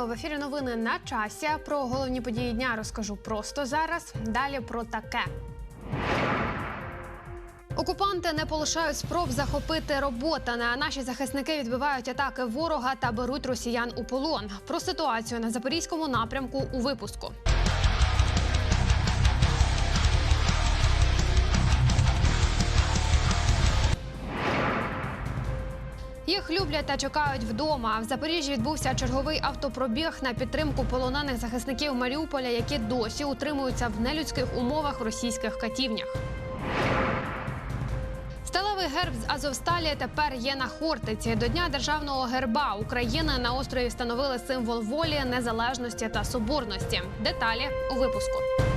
Вітаю в ефірі. Новини на часі. Про головні події дня розкажу просто зараз. Далі про таке. Окупанти не полишають спроб захопити Роботана. Наші захисники відбивають атаки ворога та беруть росіян у полон. Про ситуацію на запорізькому напрямку у випуску. Їх люблять та чекають вдома. В Запоріжжі відбувся черговий автопробіг на підтримку полонених захисників Маріуполя, які досі утримуються в нелюдських умовах в російських катівнях. Сталевий герб з Азовсталі тепер є на Хортиці. До Дня державного герба України на острові встановили символ волі, незалежності та соборності. Деталі у випуску.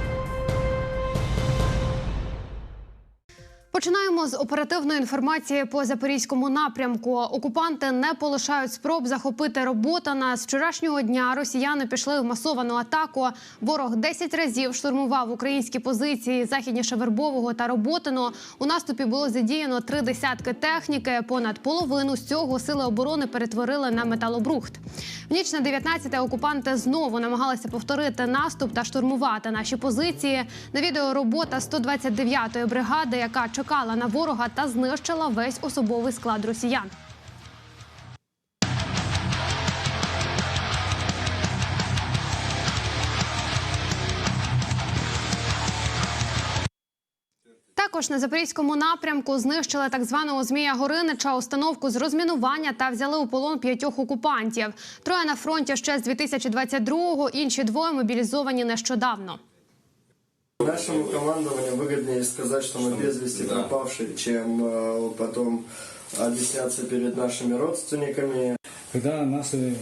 Починаємо з оперативної інформації по запорізькому напрямку. Окупанти не полишають спроб захопити Роботана. З вчорашнього дня росіяни пішли в масовану атаку. Ворог 10 разів штурмував українські позиції західніше Вербового та Роботино. У наступі було задіяно три десятки техніки. Понад половину з цього сили оборони перетворили на металобрухт. В ніч на 19 окупанти знову намагалися повторити наступ та штурмувати наші позиції. На відео робота 129-ї бригади, яка чекала на ворога та знищила весь особовий склад росіян. Також на запорізькому напрямку знищили так званого Змія Горинича установку з розмінування та взяли у полон п'ятьох окупантів. Троє на фронті ще з 2022-го, інші двоє мобілізовані нещодавно. Нашему командованию выгоднее сказать, что мы без вести пропавшие, чем э, потом объясняться перед нашими родственниками. Когда наши э,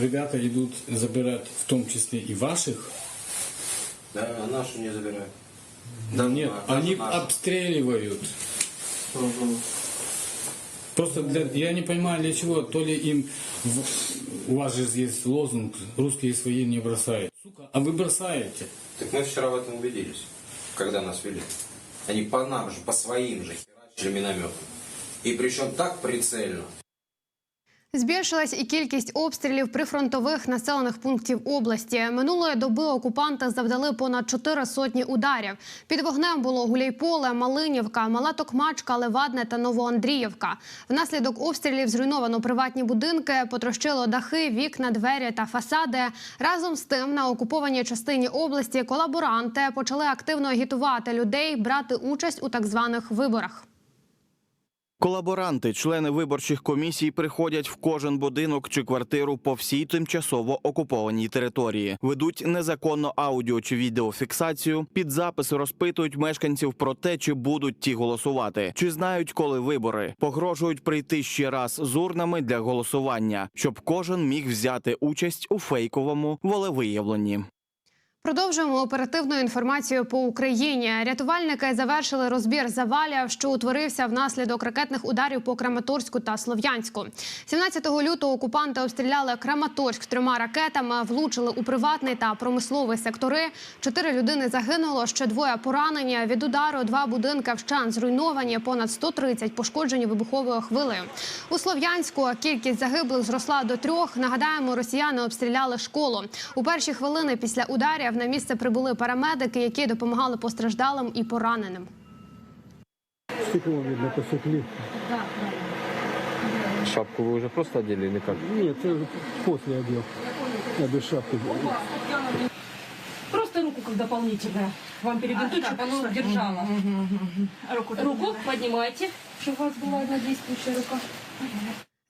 ребята идут забирать в том числе и ваших, Да, а нашу не забирают. да нет, а они нашу. обстреливают. Мгм. Просто для, я не понимаю для чего, то ли им, в- у вас же есть лозунг, русские свои не бросают. Сука, а вы бросаете. Так мы вчера в этом убедились, когда нас вели. Они по нам же, по своим же херачили минометом. И причем так прицельно. Збільшилась і кількість обстрілів прифронтових населених пунктів області. Минулої доби окупанти завдали понад чотири сотні ударів. Під вогнем було Гуляйполе, Малинівка, Мала Токмачка, Левадне та Новоандріївка. Внаслідок обстрілів зруйновано приватні будинки, потрощило дахи, вікна, двері та фасади. Разом з тим на окупованій частині області колаборанти почали активно агітувати людей брати участь у так званих виборах. Колаборанти, члени виборчих комісій, приходять в кожен будинок чи квартиру по всій тимчасово окупованій території, ведуть незаконно аудіо чи відеофіксацію. Під запис розпитують мешканців про те, чи будуть ті голосувати, чи знають, коли вибори. Погрожують прийти ще раз з урнами для голосування, щоб кожен міг взяти участь у фейковому волевиявленні. Продовжуємо оперативну інформацію по Україні. Рятувальники завершили розбір завалів, що утворився внаслідок ракетних ударів по Краматорську та Слов'янську. 17 лютого окупанти обстріляли Краматорськ трьома ракетами, влучили у приватний та промисловий сектори. Чотири людини загинуло, ще двоє поранені. Від удару два будинки вщан зруйновані, понад 130 пошкоджені вибуховою хвилею. У Слов'янську кількість загиблих зросла до трьох. Нагадаємо, росіяни обстріляли школу. У перші хвилини після ударів на місце прибули парамедики, які допомагали постраждалим і пораненим. Стекло видно, посекли. Шапку вы уже просто одели или как? Нет, это после одел. Я без шапки. Просто руку как дополнительно. Вам перебинтуют, чтобы оно держало. Руку, руку поднимайте, чтобы у вас была одна действующая рука.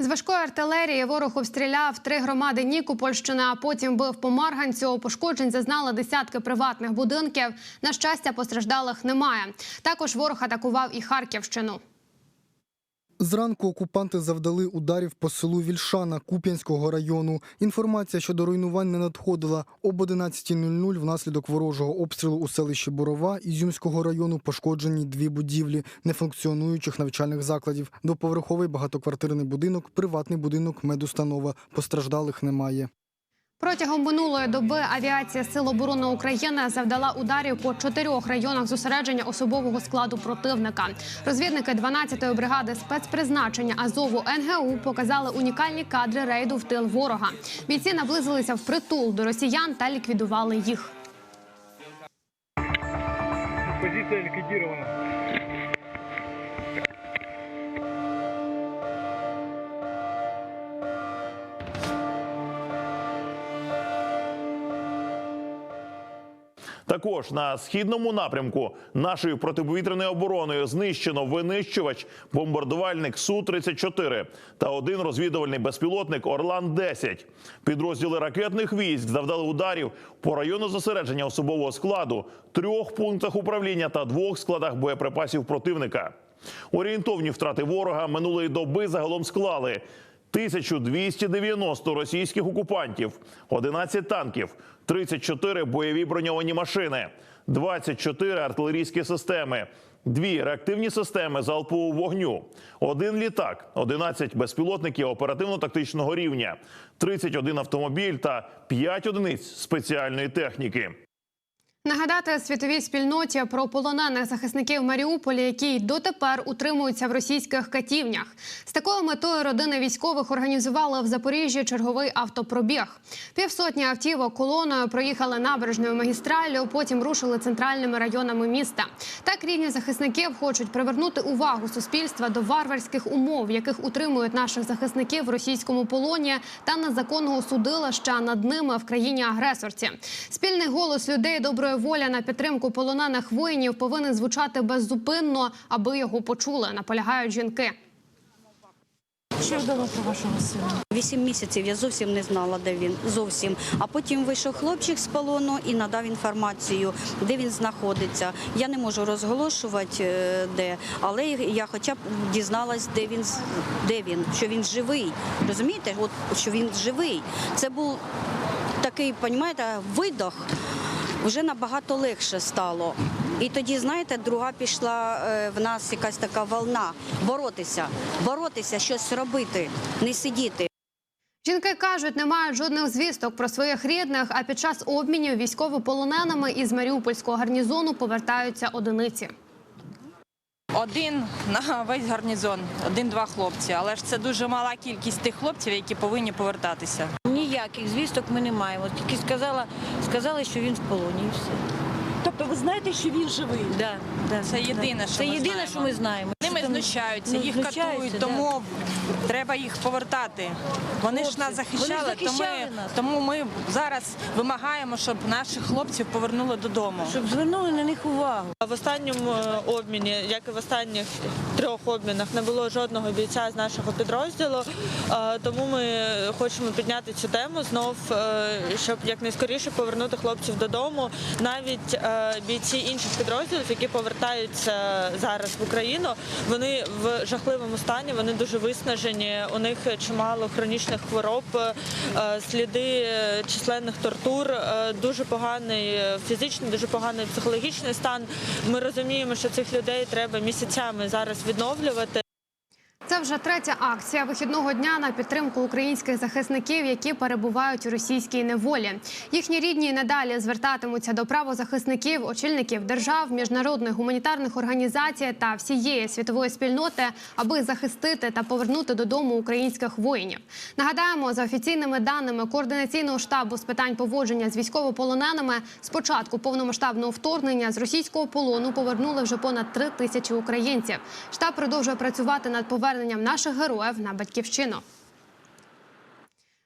З важкої артилерії ворог обстріляв три громади Нікопольщини, а потім бив по Марганцю. Пошкоджень зазнали десятки приватних будинків. На щастя, постраждалих немає. Також ворог атакував і Харківщину. Зранку окупанти завдали ударів по селу Вільшана Куп'янського району. Інформація щодо руйнувань не надходила. Об 11.00 внаслідок ворожого обстрілу у селищі Борова Ізюмського району пошкоджені дві будівлі нефункціонуючих навчальних закладів. Доповерховий багатоквартирний будинок, приватний будинок, медустанова. Постраждалих немає. Протягом минулої доби авіація Сил оборони України завдала ударів по чотирьох районах зосередження особового складу противника. Розвідники 12-ї бригади спецпризначення Азову НГУ показали унікальні кадри рейду в тил ворога. Бійці наблизилися впритул до росіян та ліквідували їх. Позиция ликвидирована. Також на східному напрямку нашою протиповітряною обороною знищено винищувач, бомбардувальник су 34 та один розвідувальний безпілотник Орлан 10 Підрозділи ракетних військ завдали ударів по району зосередження особового складу, трьох пунктах управління та двох складах боєприпасів противника. Орієнтовні втрати ворога минулої доби загалом склали 1290 російських окупантів, 11 танків, 34 бойові броньовані машини, 24 артилерійські системи, дві реактивні системи залпового вогню, один літак, 11 безпілотників оперативно-тактичного рівня, 31 автомобіль та 5 одиниць спеціальної техніки. Нагадати світовій спільноті про полонених захисників Маріуполя, які дотепер утримуються в російських катівнях. З такою метою родини військових організували в Запоріжжі черговий автопробіг. Півсотні автівок колоною проїхали набережною магістраллю, потім рушили центральними районами міста. Так рідні захисників хочуть привернути увагу суспільства до варварських умов, яких утримують наших захисників в російському полоні та незаконного судилища над ними в країні агресорці. Спільний голос людей доброї волі на підтримку полонених воїнів повинен звучати беззупинно, аби його почули. Наполягають жінки. Що про вашого сина? Вісім місяців я зовсім не знала, де він зовсім. А потім вийшов хлопчик з полону і надав інформацію, де він знаходиться. Я не можу розголошувати е, де, але я хоча б дізналась, де він з- де він, що він живий. Розумієте? От що він живий. Це був такий, понімаєте, видох. Вже набагато легше стало. І тоді, знаєте, друга пішла е, в нас якась така волна боротися, боротися, щось робити, не сидіти. Жінки кажуть, не мають жодних звісток про своїх рідних. А під час обмінів військовополоненими із Маріупольського гарнізону повертаються одиниці. Один на весь гарнізон, один-два хлопці. Але ж це дуже мала кількість тих хлопців, які повинні повертатися. Ніяких звісток ми не маємо. Тільки сказала, сказали, що він в полоні. І все. Тобто ви знаєте, що він живий? Да, да, Це єдине, що Це ми єдине, знаємо. що ми знаємо. Ними знущаються, ну, їх знущаються, катують, да. тому треба їх повертати. Вони ж нас захищали, захищали тому, нас. тому ми зараз вимагаємо, щоб наших хлопців повернули додому. Щоб звернули на них увагу. В останньому е, обміні, як і в останніх трьох обмінах, не було жодного бійця з нашого підрозділу. Тому ми хочемо підняти цю тему знов, е, щоб якнайскоріше повернути хлопців додому. Навіть е, бійці інших підрозділів, які повертаються зараз в Україну, вони в жахливому стані, вони дуже виснажені. У них чимало хронічних хвороб, е, сліди численних тортур, е, дуже поганий фізичний, дуже поганий психологічний стан. Ми розуміємо, що цих людей треба місяцями зараз відновлювати. Вже третя акція вихідного дня на підтримку українських захисників, які перебувають у російській неволі. Їхні рідні надалі звертатимуться до правозахисників, очільників держав, міжнародних гуманітарних організацій та всієї світової спільноти, аби захистити та повернути додому українських воїнів. Нагадаємо, за офіційними даними координаційного штабу з питань поводження з військовополоненими, з початку повномасштабного вторгнення з російського полону повернули вже понад три тисячі українців. Штаб продовжує працювати над поверненням наших героїв на батьківщину.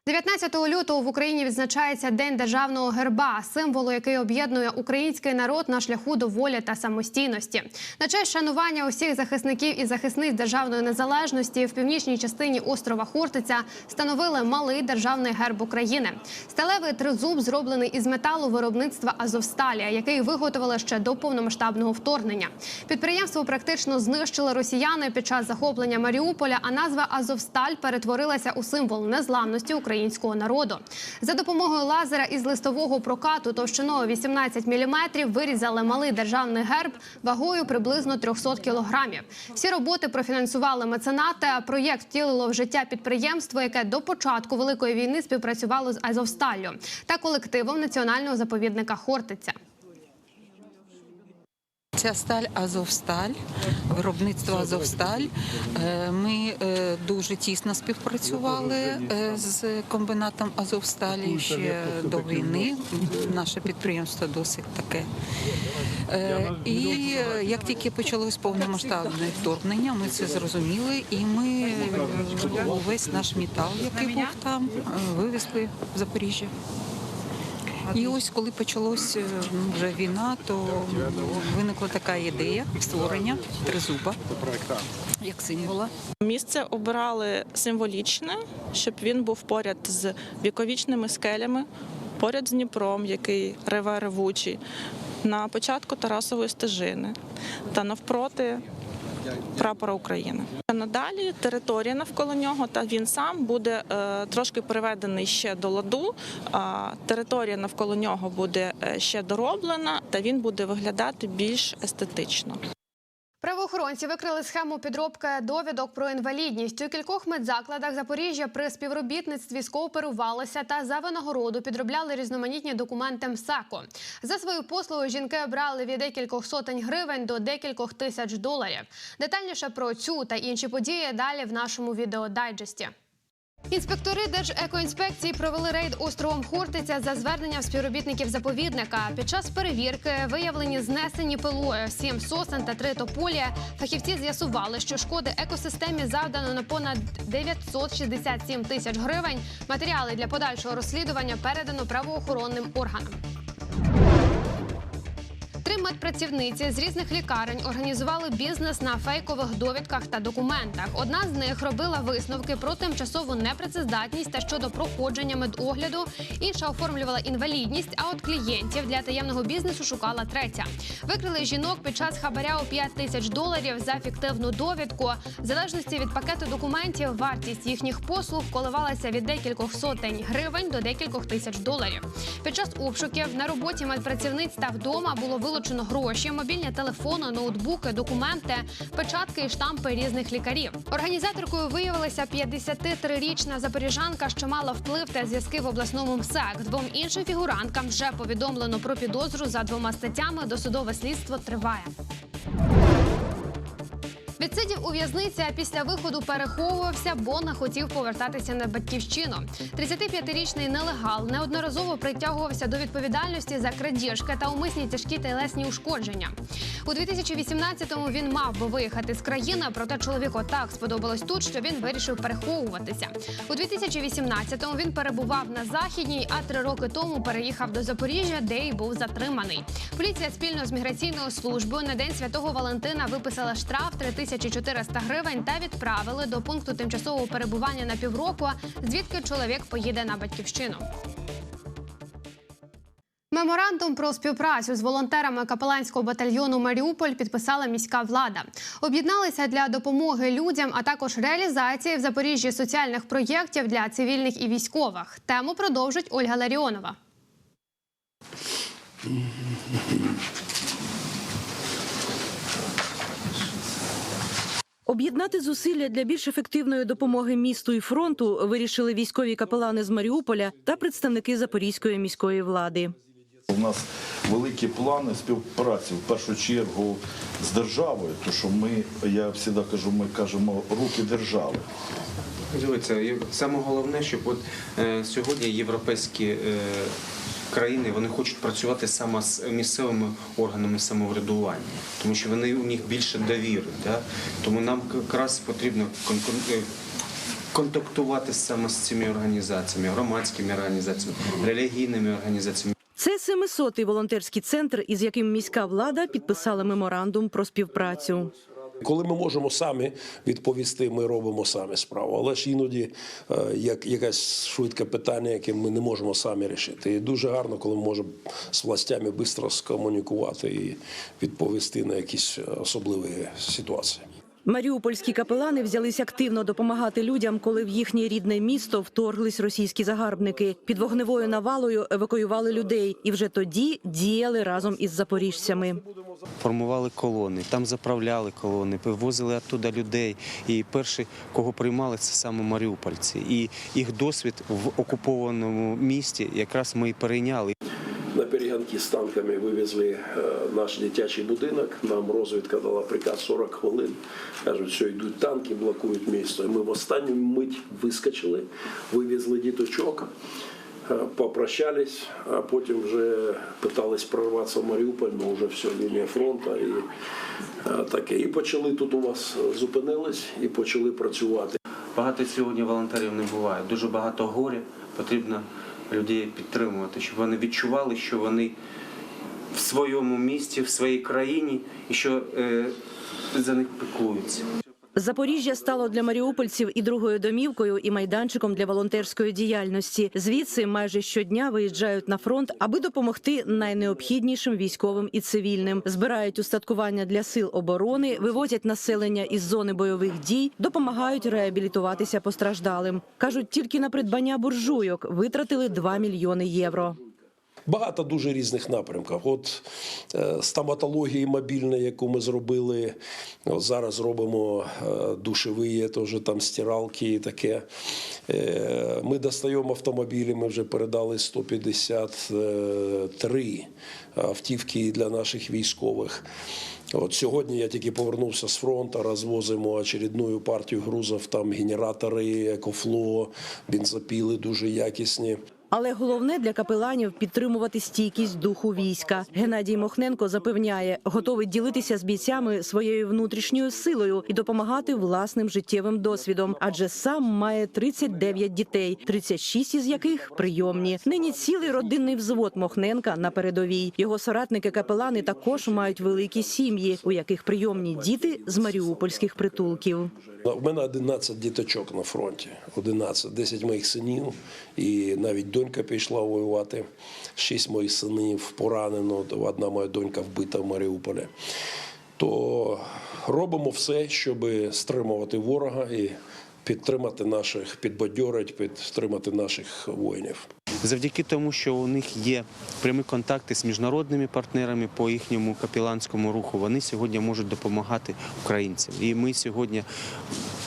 19 лютого в Україні відзначається День державного герба, символу, який об'єднує український народ на шляху до волі та самостійності. На честь шанування усіх захисників і захисниць державної незалежності в північній частині острова Хортиця встановили малий державний герб України. Сталевий тризуб зроблений із металу виробництва Азовсталі, який виготовили ще до повномасштабного вторгнення. Підприємство практично знищили росіяни під час захоплення Маріуполя. А назва Азовсталь перетворилася у символ незламності українського українського народу. За допомогою лазера із листового прокату товщиною 18 мм вирізали малий державний герб вагою приблизно 300 кілограмів. Всі роботи профінансували меценати. а Проєкт втілило в життя підприємство, яке до початку великої війни співпрацювало з Азовсталлю та колективом національного заповідника Хортиця. Ця сталь Азовсталь, виробництво Азовсталь. Е, Ми е, дуже тісно співпрацювали е, з комбінатом Азовсталі ще до війни. Наше підприємство досить таке. І як тільки почалось повномасштабне вторгнення, ми це зрозуміли, і ми увесь наш метал, який був там, вивезли в Запоріжжя. І ось коли почалась е, вже війна, то виникла така ідея створення тризуба як символа. Місце обирали символічне, щоб він був поряд з віковічними скелями, поряд з Дніпром, який реве ревучий, на початку Тарасової стежини та навпроти прапора України. Надалі територія навколо нього та він сам буде е, трошки приведений ще до ладу. Територія навколо нього буде е, ще дороблена, та він буде виглядати більш естетично. Правоохоронці викрили схему підробки довідок про інвалідність. У кількох медзакладах Запоріжжя при співробітництві скооперувалися та за винагороду підробляли різноманітні документи МСАКО. За свою послугу жінки брали від декількох сотень гривень до декількох тисяч доларів. Детальніше про цю та інші події далі в нашому відеодайджесті. Інспектори Держекоінспекції провели рейд островом Хортиця за зверненням співробітників заповідника. Під час перевірки виявлені знесені пилою сім сосен та три тополі. Фахівці з'ясували, що шкоди екосистемі завдано на понад 967 тисяч гривень. Матеріали для подальшого розслідування передано правоохоронним органам. Медпрацівниці з різних лікарень організували бізнес на фейкових довідках та документах. Одна з них робила висновки про тимчасову непрацездатність та щодо проходження медогляду. Інша оформлювала інвалідність. А от клієнтів для таємного бізнесу шукала третя. Викрили жінок під час хабаря у 5 тисяч доларів за фіктивну довідку. В залежності від пакету документів, вартість їхніх послуг коливалася від декількох сотень гривень до декількох тисяч доларів. Під час обшуків на роботі медпрацівниць та вдома було вилучено гроші, мобільні телефони, ноутбуки, документи, печатки і штампи різних лікарів. Організаторкою виявилася 53-річна запоріжанка, що мала вплив та зв'язки в обласному МСЕК. Двом іншим фігуранткам вже повідомлено про підозру за двома статтями. Досудове слідство триває. Відсидів у в'язниці, а після виходу переховувався, бо не хотів повертатися на батьківщину. 35-річний нелегал неодноразово притягувався до відповідальності за крадіжки та умисні тяжкі телесні ушкодження. У 2018-му він мав би виїхати з країни, проте чоловіку так сподобалось тут, що він вирішив переховуватися. У 2018-му він перебував на західній, а три роки тому переїхав до Запоріжжя, де й був затриманий. Поліція спільно з міграційною службою на день святого Валентина виписала штраф 3400 гривень та відправили до пункту тимчасового перебування на півроку, звідки чоловік поїде на батьківщину. Меморандум про співпрацю з волонтерами капеланського батальйону Маріуполь підписала міська влада. Об'єдналися для допомоги людям, а також реалізації в Запоріжжі соціальних проєктів для цивільних і військових. Тему продовжить Ольга Ларіонова. Об'єднати зусилля для більш ефективної допомоги місту і фронту вирішили військові капелани з Маріуполя та представники Запорізької міської влади. У нас великі плани співпраці в першу чергу з державою, тому що ми, я завжди кажу, ми кажемо руки держави. Дивіться, саме головне, щоб от е, сьогодні європейські е, країни вони хочуть працювати саме з місцевими органами самоврядування, тому що вони у них більше довіри. Да? Тому нам якраз потрібно е, контактувати саме з цими організаціями, громадськими організаціями, релігійними організаціями. Це 700-й волонтерський центр, із яким міська влада підписала меморандум про співпрацю. Коли ми можемо самі відповісти, ми робимо самі справу. Але ж іноді е, як якесь швидке питання, яке ми не можемо самі рішити. І дуже гарно, коли ми можемо з властями швидко скомунікувати і відповісти на якісь особливі ситуації. Маріупольські капелани взялись активно допомагати людям, коли в їхнє рідне місто вторглись російські загарбники. Під вогневою навалою евакуювали людей і вже тоді діяли разом із запоріжцями. формували колони, там заправляли колони, вивозили оттуда людей. І перші, кого приймали, це саме маріупольці. І їх досвід в окупованому місті якраз ми і перейняли. На перегонки з танками вивезли е, наш дитячий будинок. Нам розвідка дала приказ 40 хвилин. Кажуть, що йдуть танки, блокують місто. Ми в останню мить вискочили, вивезли діточок, е, попрощались, а потім вже питались прорватися в Маріуполь, ну вже все, лінія фронту і е, таке. І почали тут у вас зупинились і почали працювати. Багато сьогодні волонтерів не буває. Дуже багато горя. Потрібно людей підтримувати, щоб вони відчували, що вони в своєму місті, в своїй країні і що е, за них піклуються. Запоріжжя стало для маріупольців і другою домівкою, і майданчиком для волонтерської діяльності. Звідси майже щодня виїжджають на фронт, аби допомогти найнеобхіднішим військовим і цивільним. Збирають устаткування для сил оборони, вивозять населення із зони бойових дій, допомагають реабілітуватися постраждалим. кажуть, тільки на придбання буржуйок витратили 2 мільйони євро. Багато дуже різних напрямків. От е, стоматології мобільної, яку ми зробили. От зараз робимо е, душеві, теж там стиралки і таке. Е, ми достаємо автомобілі, ми вже передали 153 автівки для наших військових. От сьогодні я тільки повернувся з фронту, розвозимо очередну партію грузів, там генератори, екофло, бензопіли дуже якісні. Але головне для капеланів підтримувати стійкість духу війська. Геннадій Мохненко запевняє, готовий ділитися з бійцями своєю внутрішньою силою і допомагати власним життєвим досвідом, адже сам має 39 дітей, 36 із яких прийомні. Нині цілий родинний взвод Мохненка на передовій. Його соратники капелани також мають великі сім'ї, у яких прийомні діти з маріупольських притулків. У мене 11 діточок на фронті. 11. 10 моїх синів. І навіть донька пішла воювати. Шість моїх синів поранено. Одна моя донька вбита в Маріуполі. То робимо все, щоб стримувати ворога і підтримати наших, підбадьорити, підтримати наших воїнів. Завдяки тому, що у них є прямі контакти з міжнародними партнерами по їхньому капіланському руху, вони сьогодні можуть допомагати українцям. І ми сьогодні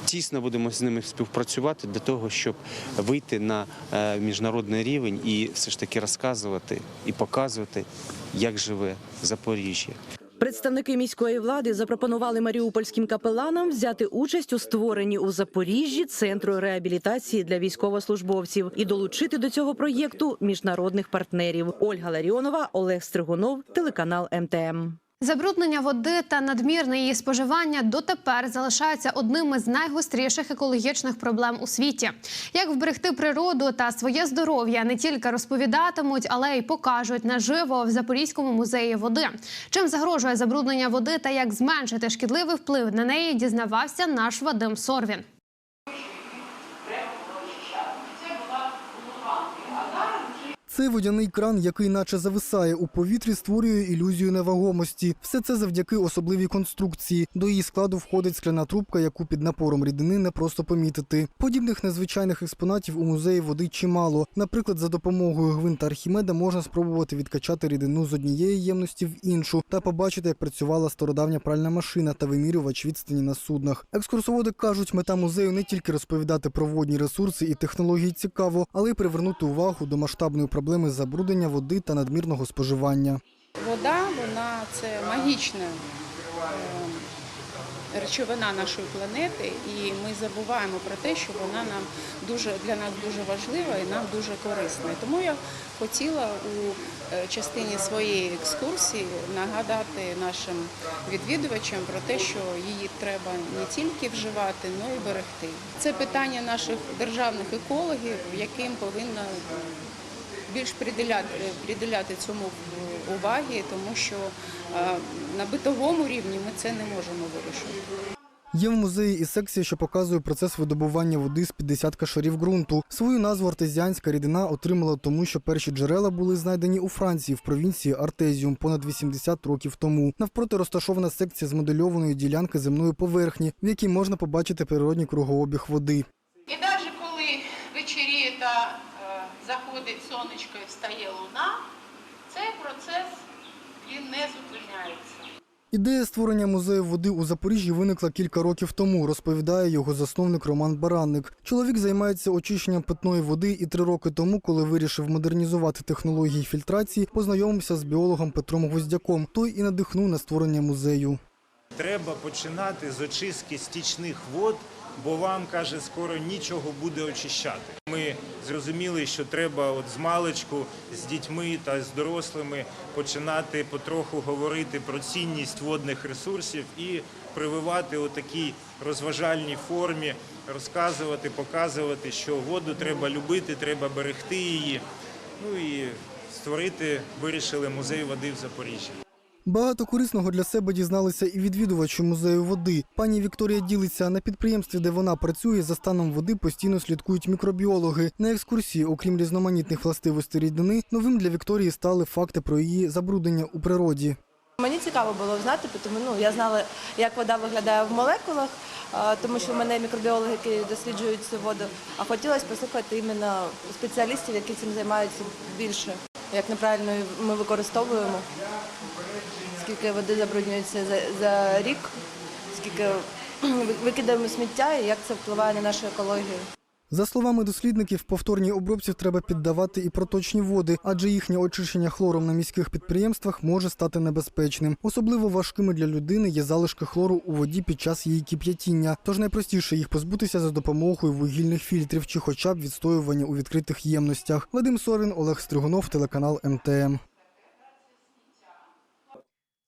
тісно будемо з ними співпрацювати для того, щоб вийти на е, міжнародний рівень і все ж таки розказувати і показувати, як живе Запоріжжя. Представники міської влади запропонували маріупольським капеланам взяти участь у створенні у Запоріжжі центру реабілітації для військовослужбовців і долучити до цього проєкту міжнародних партнерів. Ольга Ларіонова, Олег Стригунов, телеканал МТМ. Забруднення води та надмірне її споживання дотепер залишаються одним із найгостріших екологічних проблем у світі. Як вберегти природу та своє здоров'я не тільки розповідатимуть, але й покажуть наживо в Запорізькому музеї води. Чим загрожує забруднення води та як зменшити шкідливий вплив на неї, дізнавався наш Вадим Сорвін. Цей водяний кран, який наче зависає у повітрі, створює ілюзію невагомості. Все це завдяки особливій конструкції. До її складу входить скляна трубка, яку під напором рідини не просто помітити. Подібних незвичайних експонатів у музеї води чимало. Наприклад, за допомогою гвинта Архімеда можна спробувати відкачати рідину з однієї ємності в іншу та побачити, як працювала стародавня пральна машина та вимірювач відстані на суднах. Екскурсоводи кажуть, мета музею не тільки розповідати про водні ресурси і технології цікаво, але й привернути увагу до масштабної проблеми забруднення води та надмірного споживання. Вода, вона це магічна е, речовина нашої планети, і ми забуваємо про те, що вона нам дуже для нас дуже важлива і нам дуже корисна. Тому я хотіла у е, частині своєї екскурсії нагадати нашим відвідувачам про те, що її треба не тільки вживати, але й берегти. Це питання наших державних екологів, яким повинна більш приділяти, приділяти цьому уваги, тому що е, на битовому рівні ми це не можемо вирішити. Є в музеї і секція, що показує процес видобування води з 50 кашарів ґрунту. Свою назву артезіанська рідина отримала тому, що перші джерела були знайдені у Франції в провінції Артезіум понад 80 років тому. Навпроти розташована секція змодельованої ділянки земної поверхні, в якій можна побачити природній кругообіг води. І навіть коли вечеріє та е, заходить сонечко і встає луна, цей процес він не зупиняється. Ідея створення музею води у Запоріжжі виникла кілька років тому, розповідає його засновник Роман Баранник. Чоловік займається очищенням питної води і три роки тому, коли вирішив модернізувати технології фільтрації, познайомився з біологом Петром Гвоздяком. Той і надихнув на створення музею. Треба починати з очистки стічних вод, бо вам каже, скоро нічого буде очищати. Ми зрозуміли, що треба от з маличку, з дітьми та з дорослими починати потроху говорити про цінність водних ресурсів і прививати у такій розважальній формі, розказувати, показувати, що воду треба любити, треба берегти її. Ну і створити вирішили музей води в Запоріжжі. Багато корисного для себе дізналися і відвідувачі музею води. Пані Вікторія ділиться на підприємстві, де вона працює, за станом води постійно слідкують мікробіологи. На екскурсії, окрім різноманітних властивостей рідини, новим для Вікторії стали факти про її забруднення у природі. Мені цікаво було знати, тому ну я знала, як вода виглядає в молекулах, тому що в мене мікробіологи, які досліджують цю воду. А хотілося послухати іменно спеціалістів, які цим займаються більше. Як неправильно ми використовуємо, скільки води забруднюється за, за рік, скільки викидаємо сміття і як це впливає на нашу екологію. За словами дослідників, повторній обробці треба піддавати і проточні води, адже їхнє очищення хлором на міських підприємствах може стати небезпечним. Особливо важкими для людини є залишки хлору у воді під час її кип'ятіння. Тож найпростіше їх позбутися за допомогою вугільних фільтрів чи хоча б відстоювання у відкритих ємностях. Вадим Сорин, Олег Стригунов, телеканал МТМ.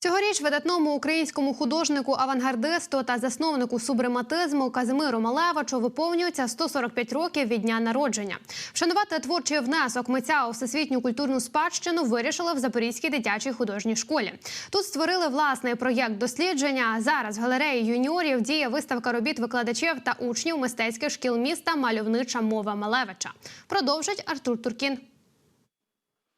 Цьогоріч видатному українському художнику, авангардисту та засновнику субрематизму Казимиру Малевичу виповнюється 145 років від дня народження. Вшанувати творчий внесок митця у всесвітню культурну спадщину вирішили в Запорізькій дитячій художній школі. Тут створили власний проєкт дослідження. Зараз в галереї юніорів діє виставка робіт викладачів та учнів мистецьких шкіл міста Мальовнича мова Малевича. Продовжить Артур Туркін.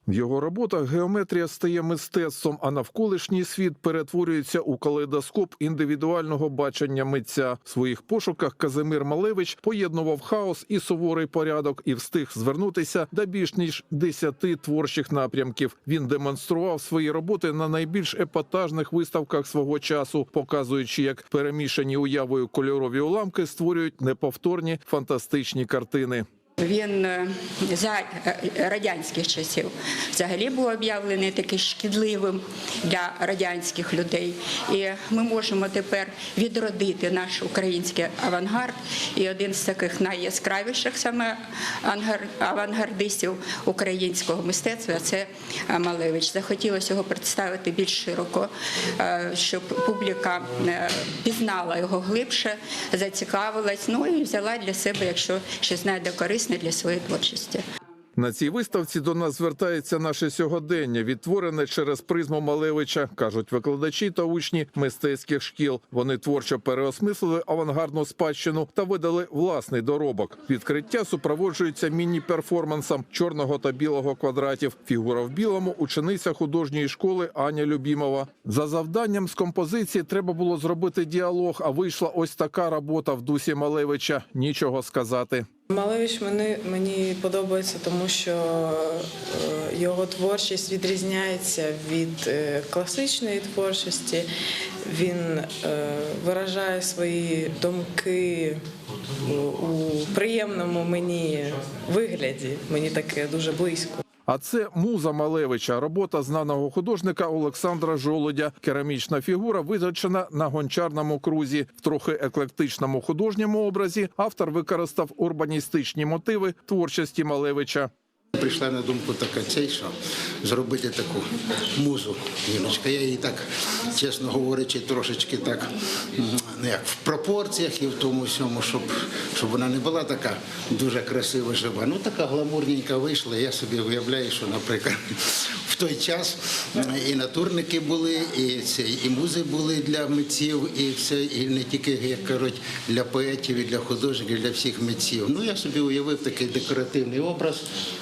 В його роботах геометрія стає мистецтвом, а навколишній світ перетворюється у калейдоскоп індивідуального бачення митця. В своїх пошуках Казимир Малевич поєднував хаос і суворий порядок і встиг звернутися до більш ніж десяти творчих напрямків. Він демонстрував свої роботи на найбільш епатажних виставках свого часу, показуючи, як перемішані уявою кольорові уламки створюють неповторні фантастичні картини. Він е, за е, радянських часів взагалі був об'явлений такий шкідливим для радянських людей. І ми можемо тепер відродити наш український авангард. І один з таких найяскравіших саме авангардистів українського мистецтва це е, Малевич. Захотілося його представити більш широко, щоб публіка пізнала його глибше, зацікавилась. Ну і взяла для себе, якщо щось знайде корисне для своєї творчості. На цій виставці до нас звертається наше сьогодення, відтворене через призму Малевича, кажуть викладачі та учні мистецьких шкіл. Вони творчо переосмислили авангардну спадщину та видали власний доробок. Відкриття супроводжується міні-перформансом чорного та білого квадратів. Фігура в білому учениця художньої школи Аня Любімова. За завданням з композиції треба було зробити діалог. А вийшла ось така робота в дусі Малевича. Нічого сказати. Малевич мені, мені подобається, тому що е, його творчість відрізняється від е, класичної творчості. Він е, виражає свої думки у, у приємному мені вигляді. Мені таке дуже близько. А це муза Малевича, робота знаного художника Олександра Жолодя. Керамічна фігура визначена на гончарному крузі. В трохи еклектичному художньому образі автор використав урбаністичні мотиви творчості Малевича. Прийшла на думку така цей, що зробити таку музу жіночка. Я її так, чесно говорячи, трошечки так ну, як в пропорціях і в тому всьому, щоб, щоб вона не була така дуже красива жива. Ну така гламурненька вийшла. Я собі уявляю, що, наприклад, в той час і натурники були, і це, і музи були для митців, і все, і не тільки як кажуть, для поетів, і для художників, і для всіх митців. Ну я собі уявив такий декоративний образ.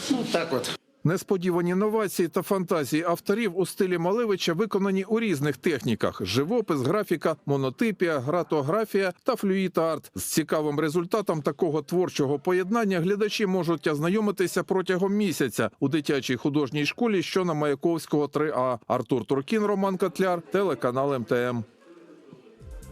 Ну так от. Несподівані новації та фантазії авторів у стилі Малевича виконані у різних техніках: живопис, графіка, монотипія, гратографія та флюїт-арт. З цікавим результатом такого творчого поєднання глядачі можуть ознайомитися протягом місяця у дитячій художній школі, що на Маяковського 3А. Артур Туркін, Роман Котляр, телеканал МТМ.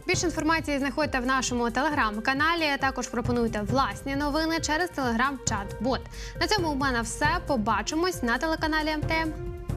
Більше інформації знаходьте в нашому телеграм-каналі. Також пропонуйте власні новини через телеграм-чат. Бот на цьому у мене все. Побачимось на телеканалі МТМ.